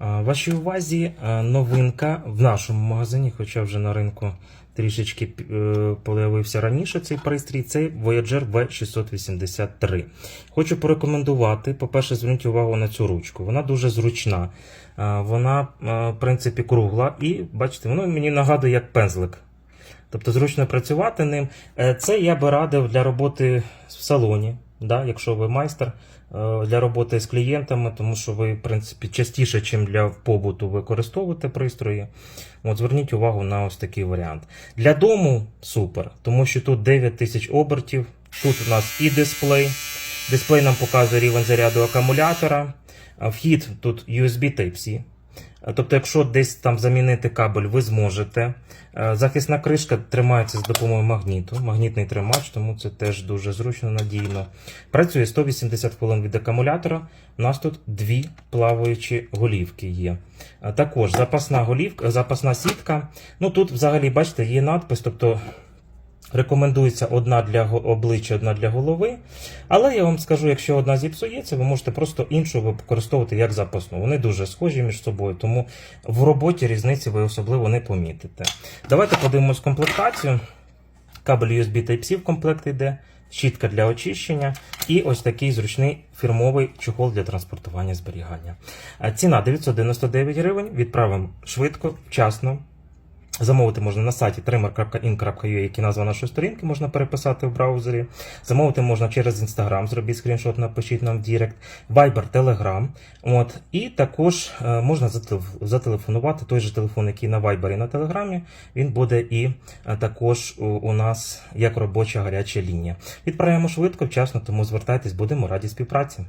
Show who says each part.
Speaker 1: Вашій увазі новинка в нашому магазині, хоча вже на ринку трішечки е, появився раніше цей пристрій, це Voyager V683. Хочу порекомендувати, по-перше, зверніть увагу на цю ручку. Вона дуже зручна. Вона, в принципі, кругла і, бачите, воно мені нагадує як пензлик. Тобто зручно працювати ним. Е, Це я би радив для роботи в салоні, да, якщо ви майстер, е, для роботи з клієнтами, тому що ви, в принципі, частіше, ніж для побуту, використовуєте пристрої. От зверніть увагу на ось такий варіант. Для дому супер, тому що тут 9000 обертів. Тут у нас і дисплей. Дисплей нам показує рівень заряду акумулятора. Вхід тут USB Type-C. Е, Тобто, якщо десь там замінити кабель, ви зможете. Е, Захисна кришка тримається з допомогою магніту, магнітний тримач, тому це теж дуже зручно, надійно. Працює 180 хвилин від акумулятора. У нас тут дві плаваючі голівки є. Е, Також запасна голівка, запасна сітка. Ну тут взагалі, бачите, є надпис, тобто Рекомендується одна для обличчя, одна для голови. Але я вам скажу, якщо одна зіпсується, ви можете просто іншу використовувати як запасну. Вони дуже схожі між собою, тому в роботі різниці ви особливо не помітите. Давайте подивимось комплектацію. Кабель USB Type-C в комплект йде, щітка для очищення і ось такий зручний фірмовий чохол для транспортування зберігання. Ціна 999 гривень. Відправимо швидко, вчасно. Замовити можна на сайті trimmer.in.ua, який назва нашої сторінки, можна переписати в браузері. Замовити можна через Instagram, зробіть скріншот, напишіть нам в Дірект, Viber, Telegram. От. І також е, можна зателефонувати той же телефон, який на Viber і на Телеграмі. Він буде і е, також у нас як робоча гаряча лінія. Відправляємо швидко, вчасно, тому звертайтесь, будемо раді співпраці.